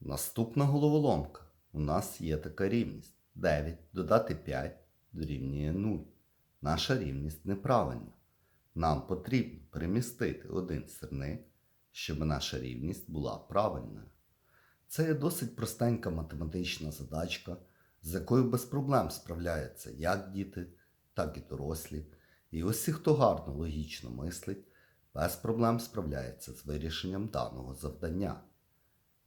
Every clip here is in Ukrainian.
Наступна головоломка. У нас є така рівність. 9 додати 5 дорівнює 0. Наша рівність неправильна. Нам потрібно перемістити один сирник, щоб наша рівність була правильною. Це є досить простенька математична задачка, з якою без проблем справляються як діти, так і дорослі. І усі, хто гарно логічно мислить, без проблем справляється з вирішенням даного завдання.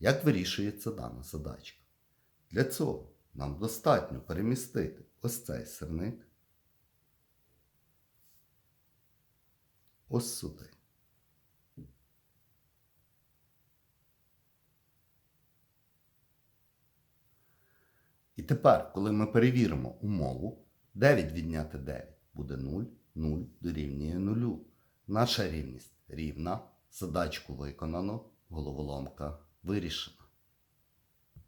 Як вирішується дана задачка? Для цього нам достатньо перемістити ось цей сирник ось сюди. І тепер, коли ми перевіримо умову, 9 відняти 9 буде 0, 0 дорівнює 0. Наша рівність рівна, задачку виконано, головоломка вирішена.